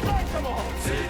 Come on.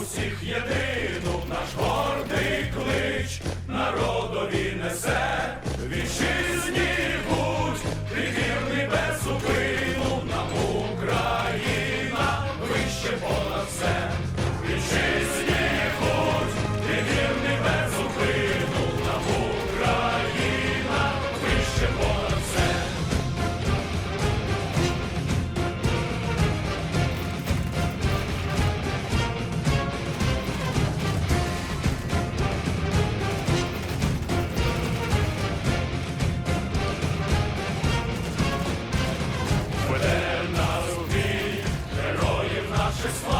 усіх єдиний. Just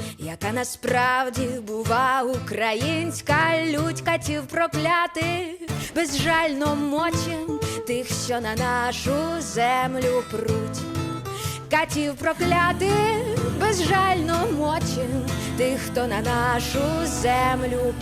яка насправді бува українська лють катів проклятих, безжально мочим тих, що на нашу землю пруть. Катів проклятих, безжально мочим тих, хто на нашу землю пруть.